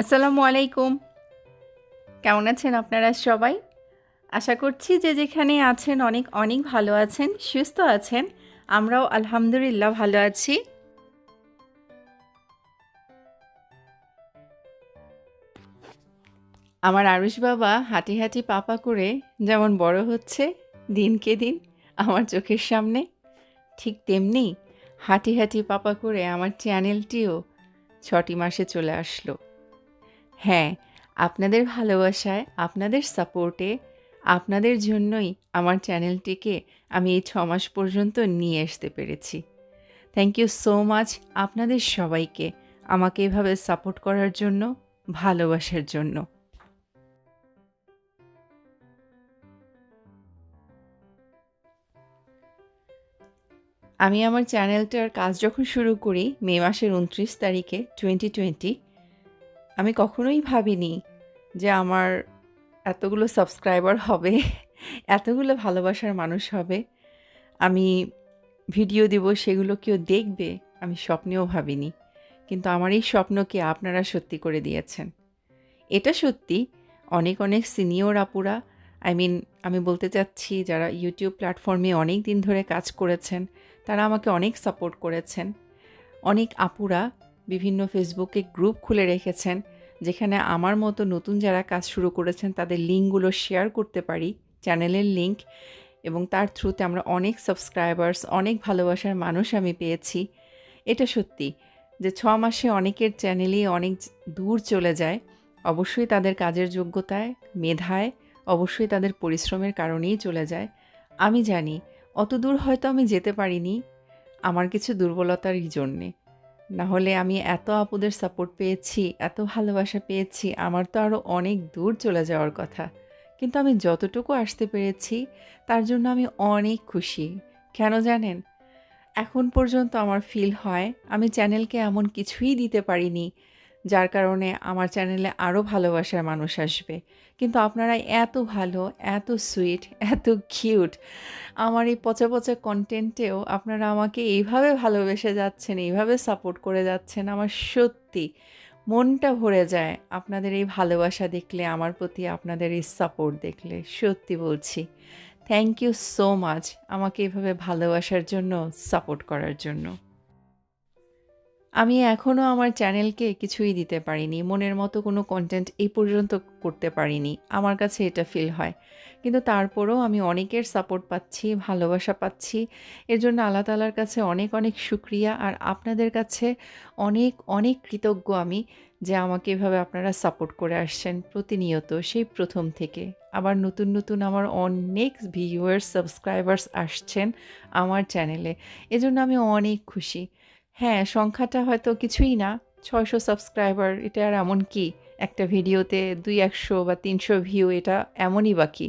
আসসালামু আলাইকুম। কেমন আছেন আপনারা সবাই? আশা করছি যে যেখানে আছেন অনেক অনেক ভালো আছেন, সুস্থ আছেন। আমরাও আলহামদুলিল্লাহ ভালো আছি। আমার আরুষ বাবা হাঁটি হাঁটি পাপা করে যেমন বড় হচ্ছে, দিনকে দিন আমার চোখের সামনে। ঠিক তেমনি হাঁটি হাঁটি পাপা করে আমার চ্যানেলটিও ছটি মাসে চলে আসলো। হ্যাঁ আপনাদের ভালোবাসায়, আপনাদের সাপোর্টে, আপনাদের জন্যই আমার চ্যানেলটিকে আমি এই ছ মাস পর্যন্ত নিয়ে আসতে পেরেছি। থ্যাংক ইউ সো মাচ আপনাদের সবাইকে আমাকে এভাবে সাপোর্ট করার জন্য, ভালোবাসার জন্য। আমি আমার চ্যানেলটার কাজ যখন শুরু করি, মে মাসের উনত্রিশ তারিখে টোয়েন্টি টোয়েন্টি আমি কখনোই ভাবিনি যে আমার এতগুলো সাবস্ক্রাইবার হবে, এতগুলো ভালোবাসার মানুষ হবে। আমি ভিডিও দেব, সেগুলো কেউ দেখবে, আমি স্বপ্নেও ভাবিনি। কিন্তু আমার এই স্বপ্নকে আপনারা সত্যি করে দিয়েছেন। এটা সত্যি, অনেক অনেক সিনিয়র আপুরা আই মিন আমি বলতে চাচ্ছি যারা ইউটিউব প্ল্যাটফর্মে অনেক দিন ধরে কাজ করেছেন, তারা আমাকে অনেক সাপোর্ট করেছেন। অনেক আপুরা বিভিন্ন ফেসবুকে গ্রুপ খুলে রেখেছেন যেখানে আমার মতো নতুন যারা কাজ শুরু করেছেন, তাদের লিঙ্কগুলো শেয়ার করতে পারি চ্যানেলের লিঙ্ক এবং তার থ্রুতে আমরা অনেক সাবস্ক্রাইবার্স, অনেক ভালোবাসার মানুষ আমি পেয়েছি। এটা সত্যি যে ছ মাসে অনেকের চ্যানেলই অনেক দূর চলে যায়, অবশ্যই তাদের কাজের যোগ্যতায়, মেধায়, অবশ্যই তাদের পরিশ্রমের কারণেই চলে যায়। আমি জানি, অত দূর হয়তো আমি যেতে পারিনি, আমার কিছু দুর্বলতারই জন্যে। না হলে আমি এত আপুদের সাপোর্ট পেয়েছি, এত ভালোবাসা পেয়েছি, আমার তো আরও অনেক দূর চলে যাওয়ার কথা। কিন্তু আমি যতটুকু আসতে পেরেছি, তার জন্য আমি অনেক খুশি। কেন জানেন? এখন পর্যন্ত আমার ফিল হয়, আমি চ্যানেলকে এমন কিছুই দিতে পারিনি। যার কারণে আমার চ্যানেলে আরও ভালোবাসার মানুষ আসবে। কিন্তু আপনারা এত ভালো, এত সুইট এত কিউট আমার এই পচা পচা কন্টেন্টেও আপনারা আমাকে এইভাবে ভালোবেসে যাচ্ছেন, এইভাবে সাপোর্ট করে যাচ্ছেন, আমার সত্যি মনটা ভরে যায় আপনাদের এই ভালোবাসা দেখলে, আমার প্রতি আপনাদের এই সাপোর্ট দেখলে। সত্যি বলছি। থ্যাংক ইউ সো মাচ আমাকে এভাবে ভালোবাসার জন্য সাপোর্ট করার জন্য। আমি এখনও আমার চ্যানেলকে কিছুই দিতে পারিনি, মনের মতো কোনো কন্টেন্ট এই পর্যন্ত করতে পারিনি, আমার কাছে এটা ফিল হয়। কিন্তু তারপরেও আমি অনেকের সাপোর্ট পাচ্ছি, ভালোবাসা পাচ্ছি, এর জন্য আল্লাহ তালার কাছে অনেক অনেক সুক্রিয়া আর আপনাদের কাছে অনেক অনেক কৃতজ্ঞ আমি যে আমাকে এভাবে আপনারা সাপোর্ট করে আসছেন প্রতিনিয়ত, সেই প্রথম থেকে। আবার নতুন নতুন আমার অনেক ভিউয়ার্স সাবস্ক্রাইবার্স আসছেন আমার চ্যানেলে এজন্য আমি অনেক খুশি। হ্যাঁ সংখ্যাটা হয়তো কিছুই না, ছয়শো সাবস্ক্রাইবার এটা আর এমন কি? একটা ভিডিওতে দুই একশো বা তিনশো ভিউ এটা এমনই বাকি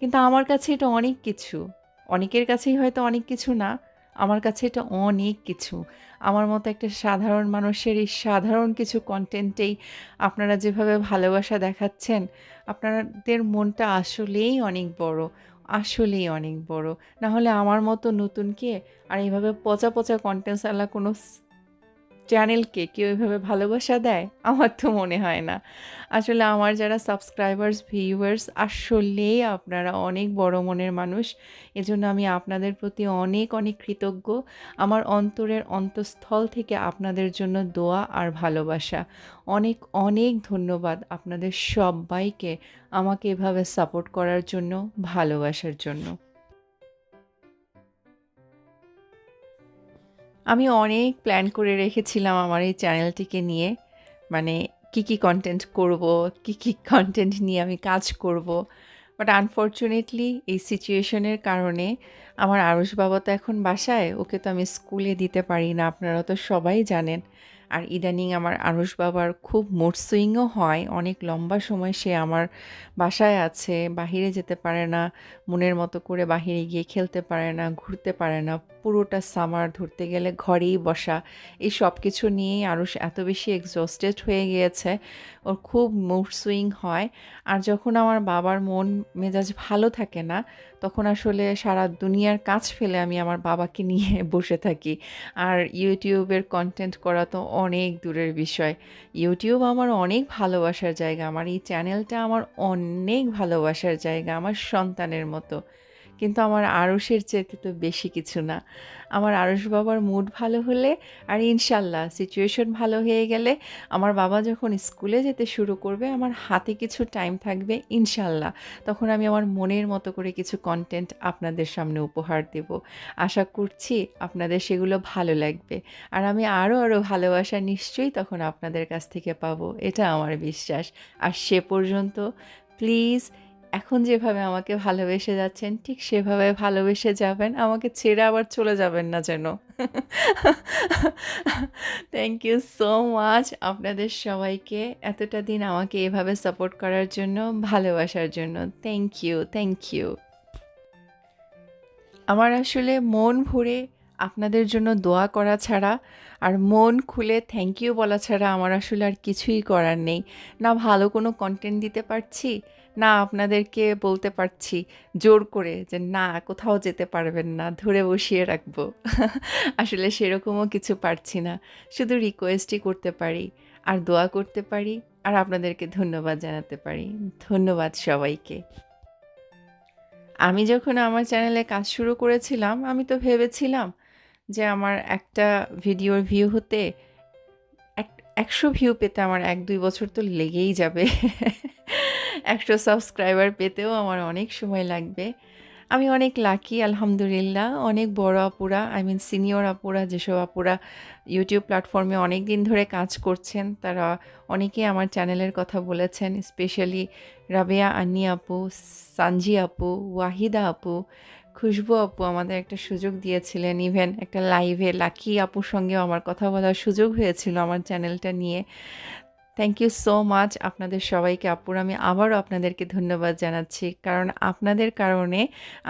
কিন্তু আমার কাছে এটা অনেক কিছু। অনেকের কাছেই হয়তো অনেক কিছু না, আমার কাছে এটা অনেক কিছু। আমার মতো একটা সাধারণ মানুষের এই সাধারণ কিছু কন্টেন্টেই আপনারা যেভাবে ভালোবাসা দেখাচ্ছেন, আপনাদের মনটা আসলেই অনেক বড়। আসলেই অনেক বড়। না হলে আমার মতো নতুনকে আর এইভাবে পচা পচা কন্টেন্টস আলা কোনো চ্যানেলকে কেউ এভাবে ভালোবাসা দেয়? আমার তো মনে হয় না। আসলে আমার যারা সাবস্ক্রাইবার্স ভিউয়ার্স আসলেই আপনারা অনেক বড় মনের মানুষ। এজন্য আমি আপনাদের প্রতি অনেক অনেক কৃতজ্ঞ। আমার অন্তরের অন্তঃস্থল থেকে আপনাদের জন্য দোয়া আর ভালোবাসা। অনেক অনেক ধন্যবাদ আপনাদের সবাইকে আমাকে এভাবে সাপোর্ট করার জন্য, ভালোবাসার জন্য। আমি অনেক প্ল্যান করে রেখেছিলাম আমার এই চ্যানেলটিকে নিয়ে। মানে কি কি কন্টেন্ট করব, কি কি কন্টেন্ট নিয়ে আমি কাজ করব। বাট আনফর্চুনেটলি এই সিচুয়েশনের কারণে আমার আরুষ বাবা তো এখন বাসায়, ওকে তো আমি স্কুলে দিতে পারি না, আপনারা তো সবাই জানেন। আর ইদানিং আমার আরুষ বাবার খুব মুড সুইংও হয়। অনেক লম্বা সময় সে আমার বাসায় আছে, বাহিরে যেতে পারে না, মনের মতো করে বাহিরে গিয়ে খেলতে পারে না, ঘুরতে পারে না। পুরোটা সামার ধরতে গেলে ঘরেই বসা। এই সব কিছু নিয়েই আরুষ এত বেশি এক্সস্টেড হয়ে গিয়েছে। ওর খুব মুড সুইং হয়। আর যখন আমার বাবার মন মেজাজ ভালো থাকে না তখন আসলে সারা দুনিয়ার কাজ ফেলে আমি আমার বাবাকে নিয়ে বসে থাকি। আর ইউটিউবের কন্টেন্ট করা তো অনেক দূরের বিষয়। ইউটিউব আমার অনেক ভালোবাসার জায়গা, আমার এই চ্যানেলটা আমার অনেক ভালোবাসার জায়গা, আমার সন্তানের মতো। কিন্তু আমার আড়সের চেয়ে তো বেশি কিছু না। আমার আড়স বাবার মুড ভালো হলে আর ইনশাল্লাহ সিচুয়েশন ভালো হয়ে গেলে আমার বাবা যখন স্কুলে যেতে শুরু করবে, আমার হাতে কিছু টাইম থাকবে ইনশাল্লাহ। তখন আমি আমার মনের মতো করে কিছু কন্টেন্ট আপনাদের সামনে উপহার দেব। আশা করছি আপনাদের সেগুলো ভালো লাগবে। আর আমি আরও আরও ভালোবাসা নিশ্চয়ই তখন আপনাদের কাছ থেকে পাবো। এটা আমার বিশ্বাস। আর সে পর্যন্ত প্লিজ এখন যেভাবে আমাকে ভালোবেসে যাচ্ছেন, ঠিক সেভাবে ভালোবেসে যাবেন। আমাকে ছেড়ে আবার চলে যাবেন না যেন। থ্যাংক ইউ সো মাচ আপনাদের সবাইকে এতটা দিন আমাকে এভাবে সাপোর্ট করার জন্য, ভালোবাসার জন্য। থ্যাংক ইউ থ্যাংক ইউ আমার আসলে মন ভরে আপনাদের জন্য দোয়া করা ছাড়া আর মন খুলে থ্যাংক ইউ বলা ছাড়া আমার আসলে আর কিছুই করার নেই। না ভালো কোনো কন্টেন্ট দিতে পারছি, না আপনাদেরকে বলতে পারছি জোর করে যে না, কোথাও যেতে পারবেন না, ধরে বসিয়ে রাখব। আসলে সেরকমও কিছু পারছি না। শুধু রিকোয়েস্টই করতে পারি, আর দোয়া করতে পারি, আর আপনাদেরকে ধন্যবাদ জানাতে পারি। ধন্যবাদ সবাইকে। আমি যখন আমার চ্যানেলে কাজ শুরু করেছিলাম, আমি তো ভেবেছিলাম যে আমার একটা ভিডিওর ভিউ হতে এক, একশো ভিউ পেতে আমার এক, দুই বছর তো লেগেই যাবে। একশো সাবস্ক্রাইবার পেতেও আমার অনেক সময় লাগবে। আমি অনেক লাকি আলহামদুলিল্লাহ। অনেক বড় আপুরা আই মিন সিনিয়র আপুরা, যেসব আপুরা ইউটিউব প্ল্যাটফর্মে অনেক দিন ধরে কাজ করছেন, তারা অনেকেই আমার চ্যানেলের কথা বলেছেন স্পেশালি রাবেয়া, আন্নি আপু সানজি আপু, ওয়াহিদা আপু খুশবু আপু আমাদের একটা সুযোগ দিয়েছিলেন ইভেন একটা লাইভে লাকি আপুর সঙ্গেও আমার কথা বলার সুযোগ হয়েছিল আমার চ্যানেলটা নিয়ে। থ্যাংক ইউ সো মাচ আপনাদের সবাইকে আপুর, আমি আবারও আপনাদেরকে ধন্যবাদ জানাচ্ছি, কারণ আপনাদের কারণে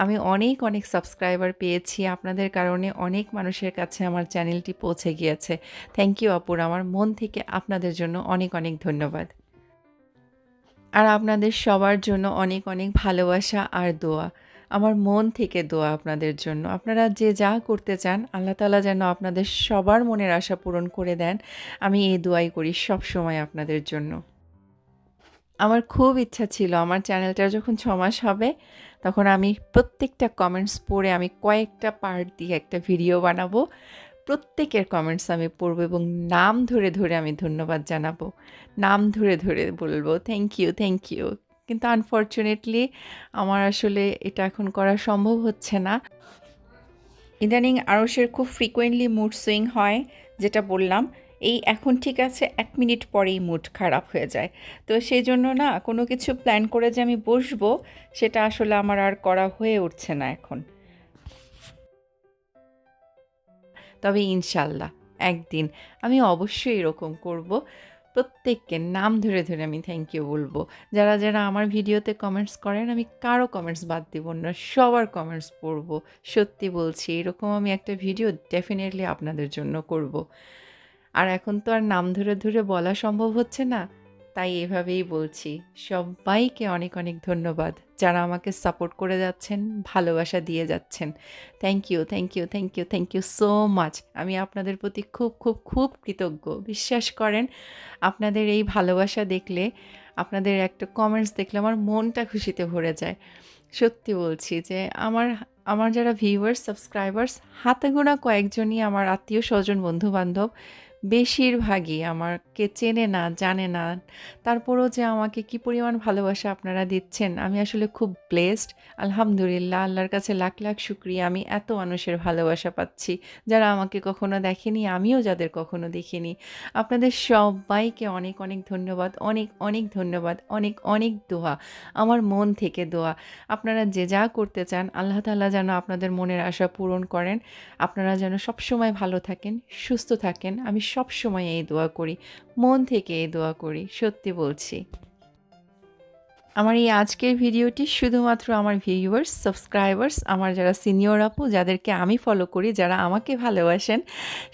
আমি অনেক অনেক সাবস্ক্রাইবার পেয়েছি, আপনাদের কারণে অনেক মানুষের কাছে আমার চ্যানেলটি পৌঁছে গিয়েছে। থ্যাংক ইউ আপুর, আমার মন থেকে আপনাদের জন্য অনেক অনেক ধন্যবাদ। আর আপনাদের সবার জন্য অনেক অনেক ভালোবাসা আর দোয়া। আমার মন থেকে দোয়া আপনাদের জন্য। আপনারা যে যা করতে চান, আল্লাহ তালা যেন আপনাদের সবার মনের আশা পূরণ করে দেন। আমি এই দোয়াই করি সব সময় আপনাদের জন্য। আমার খুব ইচ্ছা ছিল, আমার চ্যানেলটা যখন ছ মাস হবে, তখন আমি প্রত্যেকটা কমেন্টস পড়ে আমি কয়েকটা পার্ট দিয়ে একটা ভিডিও বানাবো। প্রত্যেকের কমেন্টস আমি পড়ব এবং নাম ধরে ধরে আমি ধন্যবাদ জানাব। নাম ধরে ধরে বলব থ্যাংক ইউ থ্যাংক ইউ কিন্তু আনফর্চুনেটলি আমার আসলে এটা এখন করা সম্ভব হচ্ছে না। ইদানিং আরসের খুব ফ্রিকোয়েন্টলি মুড সুইং হয়, যেটা বললাম। এই এখন ঠিক আছে, এক মিনিট পরেই মুড খারাপ হয়ে যায়। তো সেই জন্য না, কোনো কিছু প্ল্যান করে যে আমি বসবো, সেটা আসলে আমার আর করা হয়ে উঠছে না এখন। তবে ইনশাল্লাহ, একদিন আমি অবশ্যই এরকম করব। প্রত্যেককে নাম ধরে ধরে আমি থ্যাংক ইউ বলব। যারা যারা আমার ভিডিওতে কমেন্টস করেন, আমি কারও কমেন্টস বাদ দিব না, সবার কমেন্টস পড়ব। সত্যি বলছি, এরকম আমি একটা ভিডিও ডেফিনেটলি আপনাদের জন্য করব। আর এখন তো আর নাম ধরে ধরে বলা সম্ভব হচ্ছে না। তাই এভাবেই বলছি, সবাইকে অনেক অনেক ধন্যবাদ। যারা আমাকে সাপোর্ট করে যাচ্ছেন, ভালোবাসা দিয়ে যাচ্ছেন। Thank you thank you thank you thank you so much আমি আপনাদের প্রতি খুব খুব খুব কৃতজ্ঞ। বিশ্বাস করেন, আপনাদের এই ভালোবাসা দেখলে, আপনাদের একটা কমেন্টস দেখলে আমার মনটা খুশিতে ভরে যায়। সত্যি বলছি যে, আমার আমার যারা ভিউয়ার্স সাবস্ক্রাইবার্স হাতে গোনা কয়েকজনই আমার আত্মীয় স্বজন বন্ধু বান্ধব বেশিরভাগই আমাকে চেনে না, জানে না। তারপরও যে আমাকে কি পরিমাণ ভালোবাসা আপনারা দিচ্ছেন, আমি আসলে খুব ব্লেসড আলহামদুলিল্লাহ, আল্লাহর কাছে লাখ লাখ শুক্রিয়া। আমি এত মানুষের ভালোবাসা পাচ্ছি, যারা আমাকে কখনো দেখেনি, আমিও যাদের কখনো দেখিনি। আপনাদের সবাইকে অনেক অনেক ধন্যবাদ, অনেক অনেক ধন্যবাদ, অনেক অনেক দোয়া, আমার মন থেকে দোয়া। আপনারা যে যা করতে চান, আল্লাহ তাল্লাহ যেন আপনাদের মনের আশা পূরণ করেন। আপনারা যেন সবসময় ভালো থাকেন, সুস্থ থাকেন। আমি সব সময় এই দোয়া করি। মন থেকে এই দোয়া করি, সত্যি বলছি। আমার এই আজকের ভিডিওটি শুধুমাত্র আমার ভিউয়ার্স সাবস্ক্রাইবার্স আমার যারা সিনিয়র আপু, যাদেরকে আমি ফলো করি, যারা আমাকে ভালোবাসেন,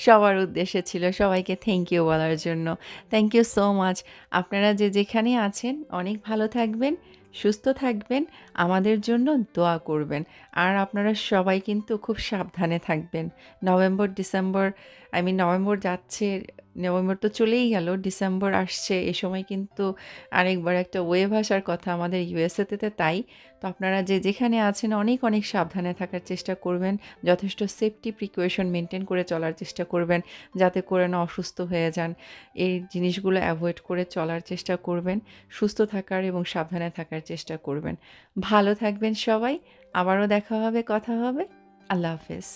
সবার উদ্দেশ্যে ছিল সবাইকে থ্যাংক ইউ বলার জন্য। থ্যাংক ইউ সো মাচ আপনারা যে যেখানে আছেন, অনেক ভালো থাকবেন। সুস্থ থাকবেন, আমাদের জন্য দোয়া করবেন। আর আপনারা সবাই কিন্তু খুব সাবধানে থাকবেন। November, December I mean November যাচ্ছে, নভেম্বর তো চলেই গেল, ডিসেম্বর আসছে। এ সময় কিন্তু আরেকবার একটা ওয়েভ আসার কথা আমাদের ইউএসএতে তাই। তো আপনারা যে যেখানে আছেন অনেক, অনেক সাবধানে থাকার চেষ্টা করবেন। যথেষ্ট সেফটি প্রিকশন মেনটেন করে চলার চেষ্টা করবেন, যাতে করে না অসুস্থ হয়ে যান। এই জিনিসগুলো অ্যাভয়েড করে চলার চেষ্টা করবেন। সুস্থ থাকার এবং সাবধানে থাকার চেষ্টা করবেন। ভালো থাকবেন সবাই। আবারও দেখা হবে, কথা হবে। আল্লাহ হাফেজ।